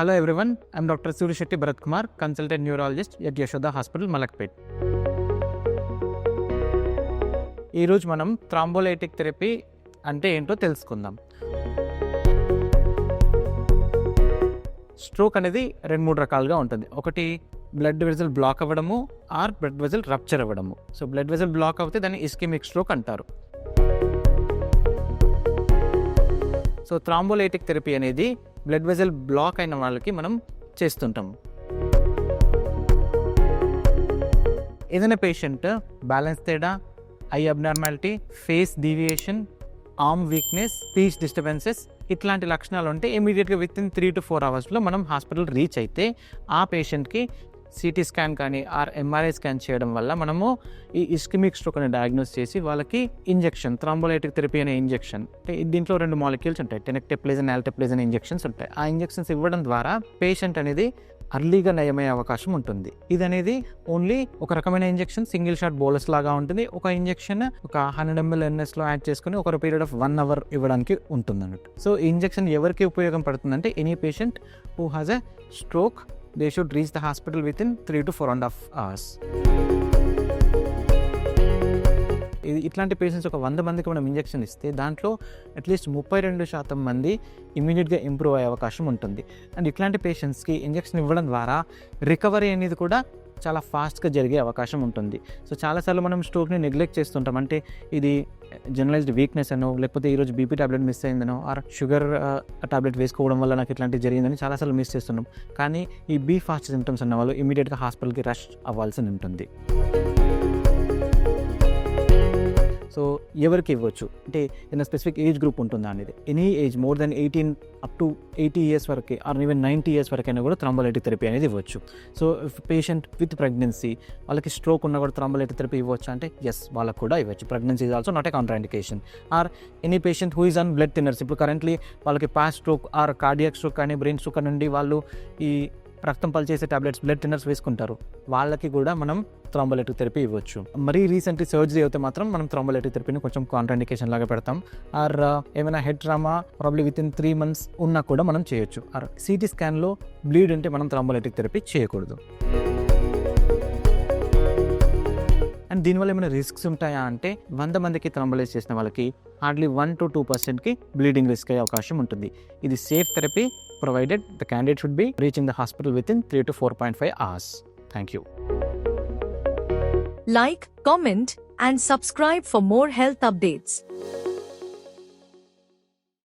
Hello everyone I'm doctor Suryashetti Bharat Kumar consultant neurologist at Yashoda hospital Malakpet ఈరోజు మనం thrombolytic therapy అంటే ఏంటో తెలుసుకుందాం. స్ట్రోక్ అనేది రెండు మూడు రకాలుగా ఉంటుంది. ఒకటి బ్లడ్ వెజల్ బ్లాక్ అవ్వడము ఆర్ బ్లడ్ వెజల్ రప్చర్ అవ్వడము. సో బ్లడ్ వెజల్ బ్లాక్ అవుతే దాన్ని ఇస్కెమిక్ స్ట్రోక్ అంటారు. సో థ్రాంబోలైటిక్ థెరపీ అనేది బ్లడ్ వెజల్ బ్లాక్ అయిన వాళ్ళకి మనం చేస్తుంటాం. ఏదైనా పేషెంట్ బ్యాలెన్స్ తేడా eye abnormality face deviation arm weakness speech disturbances ఇట్లాంటి లక్షణాలు ఉంటే ఇమీడియట్గా within three to four అవర్స్లో మనం హాస్పిటల్ రీచ్ అయితే ఆ పేషెంట్కి సిటీ స్కాన్ కానీ ఆర్ ఎంఆర్ఐ స్కాన్ చేయడం వల్ల మనము ఈ ఇస్కిమిక్ స్ట్రోక్ అని డయాగ్నోస్ చేసి వాళ్ళకి ఇంజెక్షన్ థ్రాంబోలైటిక్ థెరపీ అనే ఇంజెక్షన్ అంటే దీంట్లో రెండు మాలిక్యూల్స్ ఉంటాయి. టెనెక్టెప్లేజన్ ఆల్టెప్లేజన్ ఇంజెక్షన్స్ ఉంటాయి. ఆ ఇంజెక్షన్స్ ఇవ్వడం ద్వారా పేషెంట్ అనేది అర్లీగా నయమయ్యే అవకాశం ఉంటుంది. ఇది అనేది ఓన్లీ ఒక రకమైన ఇంజెక్షన్ సింగిల్ షాట్ బోలస్ లాగా ఉంటుంది. ఒక ఇంజెక్షన్ ఒక హండ్రెడ్ ఎంఎల్ ఎన్ఎస్లో యాడ్ చేసుకుని ఒక పీరియడ్ ఆఫ్ వన్ అవర్ ఇవ్వడానికి ఉంటుంది అన్నట్టు సో ఈ ఇంజెక్షన్ ఎవరికి ఉపయోగం పడుతుందంటే any patient who has a stroke they should reach the hospital within three to four and half hours ఇది ఇట్లాంటి పేషెంట్స్ ఒక వంద మందికి మనం ఇంజెక్షన్ ఇస్తే దాంట్లో అట్లీస్ట్ ముప్పై రెండు శాతం మంది ఇమీడియట్గా ఇంప్రూవ్ అయ్యే అవకాశం ఉంటుంది. అండ్ ఇట్లాంటి పేషెంట్స్కి ఇంజెక్షన్ ఇవ్వడం ద్వారా రికవరీ అనేది కూడా చాలా ఫాస్ట్గా జరిగే అవకాశం ఉంటుంది. సో చాలాసార్లు మనం స్ట్రోక్ని నెగ్లెక్ట్ చేస్తుంటాం. అంటే ఇది జనరలైజ్డ్ వీక్నెస్ అనో లేకపోతే ఈరోజు బీపీ టాబ్లెట్ మిస్ అయిందనో ఆర్ షుగర్ టాబ్లెట్ వేసుకోవడం వల్ల నాకు ఇట్లాంటివి జరిగిందని చాలాసార్లు మిస్ చేస్తున్నాం కానీ ఈ బీ ఫాస్ట్ సిమ్టమ్స్ అన్న వాళ్ళు ఇమీడియట్గా హాస్పిటల్కి రష్ అవ్వాల్సి ఉంటుంది. సో ఎవరికి ఇవ్వచ్చు? అంటే ఏదైనా స్పెసిఫిక్ ఏజ్ గ్రూప్ ఉంటుందా అనేది? Any age more than eighteen up to eighty years వరకు ఆర్ ఈవెన్ నైంటీ ఇయర్స్ వరకైనా కూడా థ్రాంబోలైటిక్ థెరపీ అనేది ఇవ్వచ్చు. సో పేషెంట్ విత్ ప్రెగ్నెన్సీ వాళ్ళకి స్ట్రోక్ ఉన్నా కూడా థ్రాంబోలైటిక్ థెరపీ ఇవ్వచ్చు అంటే ఎస్ వాళ్ళకి కూడా ఇవ్వచ్చు. Pregnancy is also not a counter or any patient who is on blood thinners ఇప్పుడు కరెంట్లీ వాళ్ళకి past stroke or cardiac stroke కానీ బ్రెయిన్ స్ట్రోక్ నుండి వాళ్ళు ఈ రక్తం పనిచేసే టాబ్లెట్స్ బ్లడ్ టిన్నర్స్ వేసుకుంటారు. వాళ్ళకి కూడా మనం థ్రాంబోలెటిక్ థెరపీ ఇవ్వచ్చు. మరీ రీసెంట్లీ సర్జరీ అయితే మాత్రం మనం థ్రాంబోలెటిక్ థెరపీని కొంచెం కాంట్రాండికేషన్ లాగా పెడతాం. ఆర్ ఏమైనా head trauma probably within three months ఉన్నా కూడా మనం చేయొచ్చు. ఆర్ సిటీ స్కాన్లో బ్లీడ్ ఉంటే మనం థ్రాంబోలెటిక్ థెరపీ చేయకూడదు. అండ్ దీనివల్ల ఏమైనా రిస్క్స్ ఉంటాయా అంటే వంద మందికి థ్రంబలైజ్ చేసిన వాళ్ళకి హార్డ్లీ వన్ టు టూ పర్సెంట్కి బ్లీడింగ్ రిస్క్ అయ్యే అవకాశం ఉంటుంది. ఇది safe therapy provided the candidate should be reach in the hospital within three to four point five hours thank you like comment and subscribe for more health updates